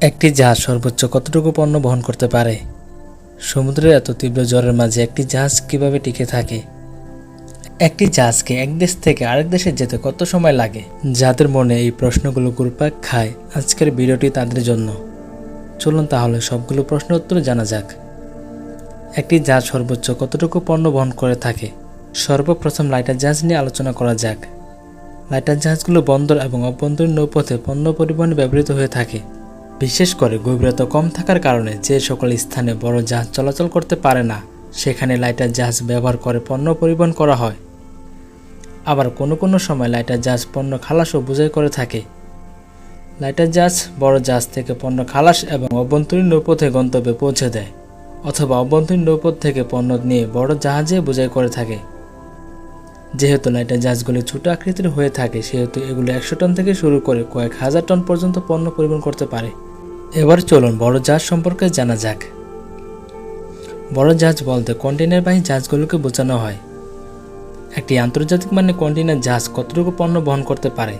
একটি জাহাজ সর্বোচ্চ কতটুকু পণ্য বহন করতে পারে? সমুদ্রের এত তীব্র জ্বরের মাঝে একটি জাহাজ কীভাবে টিকে থাকে? একটি জাহাজকে এক দেশ থেকে আরেক দেশে যেতে কত সময় লাগে? যাদের মনে এই প্রশ্নগুলো ঘুরপাক খায়, আজকের ভিডিওটি তাদের জন্য। চলুন তাহলে সবগুলো প্রশ্ন উত্তর জানা যাক। একটি জাহাজ সর্বোচ্চ কতটুকু পণ্য বহন করে থাকে? সর্বপ্রথম লাইটার জাহাজ নিয়ে আলোচনা করা যাক। লাইটার জাহাজগুলো বন্দর এবং অভ্যন্তরীণ নৌপথে পণ্য পরিবহনে ব্যবহৃত হয়ে থাকে। বিশেষ করে গভীরতা কম থাকার কারণে যে সকল স্থানে বড় জাহাজ চলাচল করতে পারে না, সেখানে লাইটার জাহাজ ব্যবহার করে পণ্য পরিবহন করা হয়। আবার কোনো কোনো সময় লাইটার জাহাজ পণ্য খালাস ও বোঝাই করে থাকে। লাইটার জাহাজ বড় জাহাজ থেকে পণ্য খালাস এবং অভ্যন্তরীণ নৌপথে গন্তব্যে পৌঁছে দেয়, অথবা অভ্যন্তরীণ নৌপথ থেকে পণ্য নিয়ে বড় জাহাজে বোঝাই করে থাকে। যেহেতু লাইটার জাহাজগুলি ছোট আকৃতির হয়ে থাকে, সেহেতু এগুলো একশো টন থেকে শুরু করে কয়েক হাজার টন পর্যন্ত পণ্য পরিবহন করতে পারে। এবার চলুন বড় জাহাজ সম্পর্কে জানা যাক। বড় জাহাজ বলতে কন্টেনারবাহী জাহাজগুলোকে বোঝানো হয়। একটি আন্তর্জাতিক মানে কন্টেনার জাহাজ কতটুকু পণ্য বহন করতে পারে?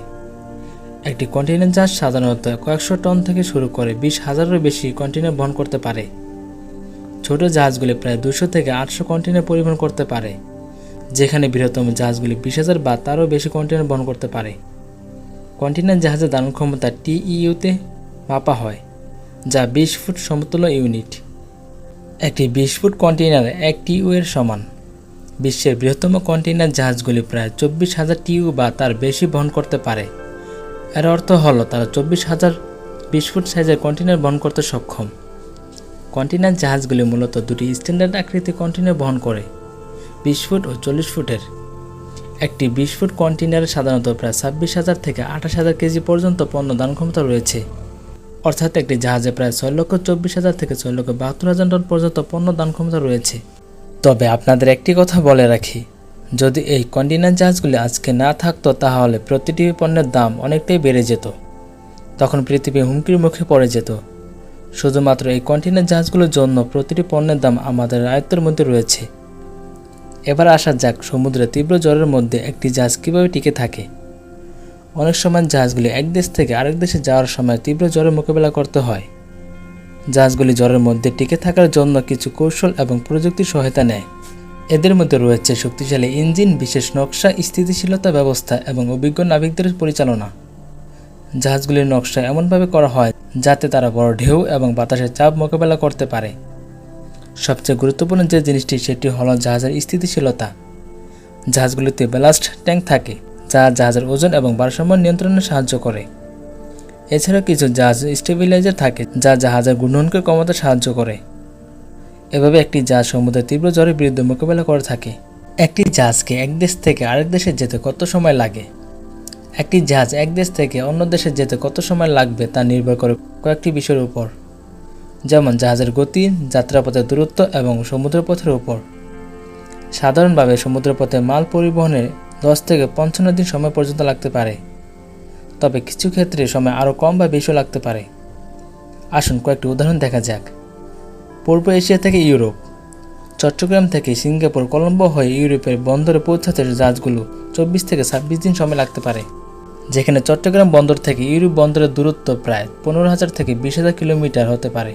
একটি কন্টেনার জাহাজ সাধারণত কয়েকশো টন থেকে শুরু করে বিশ হাজারেরও বেশি কন্টেনার বহন করতে পারে। ছোট জাহাজগুলি প্রায় দুশো থেকে আটশো কন্টেনার পরিবহন করতে পারে, যেখানে বৃহত্তম জাহাজগুলি বিশ হাজার বা তারও বেশি কন্টেনার বহন করতে পারে। কন্টেনার জাহাজের দারুণ ক্ষমতা টিইউতে মাপা হয়। যা বিশ ফুট সমতুল্য ইউনিট। একটি বিশ ফুট কন্টেনার এক টিইউ এর সমান। বিশ্বের বৃহত্তম কন্টেনার জাহাজগুলি প্রায় চব্বিশ হাজার টিইউ বা তার বেশি বহন করতে পারে। এর অর্থ হলো তারা চব্বিশ হাজার বিশ ফুট সাইজের কন্টেনার বহন করতে সক্ষম। কন্টেনার জাহাজগুলি মূলত দুটি স্ট্যান্ডার্ড আকৃতি কন্টেনার বহন করে, বিশ ফুট ও চল্লিশ ফুটের। একটি বিশ ফুট কন্টেনারে সাধারণত প্রায় ছাব্বিশ হাজার থেকে আঠাশ হাজার কেজি পর্যন্ত পণ্য দান ক্ষমতা রয়েছে। অর্থাৎ একটি জাহাজে প্রায় ছয় লক্ষ চব্বিশ হাজার থেকে ছয় লক্ষ বাহাত্তর হাজার টন পর্যন্ত পণ্য দান ক্ষমতা রয়েছে। তবে আপনাদের একটি কথা বলে রাখি, যদি এই কন্টেনার জাহাজগুলি আজকে না থাকতো, তাহলে প্রতিটি পণ্যের দাম অনেকটাই বেড়ে যেত। তখন পৃথিবী হুমকির মুখে পড়ে যেত। শুধুমাত্র এই কন্টেনার জাহাজগুলোর জন্য প্রতিটি পণ্যের দাম আমাদের আয়ত্তের মধ্যে রয়েছে। এবার আসা যাক সমুদ্রে তীব্র জ্বরের মধ্যে একটি জাহাজ কীভাবে টিকে থাকে। অনেক সময় জাহাজগুলি এক দেশ থেকে আরেক দেশে যাওয়ার সময় তীব্র জ্বরের মোকাবেলা করতে হয়। জাহাজগুলি জ্বরের মধ্যে টিকে থাকার জন্য কিছু কৌশল এবং প্রযুক্তির সহায়তা নেয়। এদের মধ্যে রয়েছে শক্তিশালী ইঞ্জিন, বিশেষ নকশা, স্থিতিশীলতা ব্যবস্থা এবং অভিজ্ঞ নাবিকদের পরিচালনা। জাহাজগুলির নকশা এমনভাবে করা হয় যাতে তারা বড় ঢেউ এবং বাতাসের চাপ মোকাবেলা করতে পারে। সবচেয়ে গুরুত্বপূর্ণ যে জিনিসটি, সেটি হল জাহাজের স্থিতিশীলতা। জাহাজগুলিতে ব্যালাস্ট ট্যাঙ্ক থাকে। যা জাহাজের ওজন এবং ভারসাম্য নিয়ন্ত্রণে সাহায্য করে। এছাড়াও কিছু জাহাজ স্টেবিলাইজার থাকে, যা জাহাজের ঘূর্ণনকে কমাতে সাহায্য করে। এভাবে একটি জাহাজ সমুদ্রের তীব্র জ্বরের বিরুদ্ধে মোকাবেলা করে থাকে। একটি জাহাজকে এক দেশ থেকে আরেক দেশে যেতে কত সময় লাগে? একটি জাহাজ এক দেশ থেকে অন্য দেশে যেতে কত সময় লাগবে তা নির্ভর করে কয়েকটি বিষয়ের উপর। যেমন জাহাজের গতি, যাত্রাপথের দূরত্ব এবং সমুদ্রপথের উপর। সাধারণভাবে সমুদ্রপথে মাল পরিবহনে দশ থেকে পঞ্চান্ন দিন সময় পর্যন্ত লাগতে পারে। তবে কিছু ক্ষেত্রে সময় আরও কম বা বেশিও লাগতে পারে। আসুন কয়েকটি উদাহরণ দেখা যাক। পূর্ব এশিয়া থেকে ইউরোপ। চট্টগ্রাম থেকে সিঙ্গাপুর, কলম্বো হয়ে ইউরোপের বন্দরে পৌঁছাতে জাহাজগুলো চব্বিশ থেকে ছাব্বিশ দিন সময় লাগতে পারে। যেখানে চট্টগ্রাম বন্দর থেকে ইউরোপ বন্দরের দূরত্ব প্রায় পনেরো হাজার থেকে বিশ হাজার কিলোমিটার হতে পারে।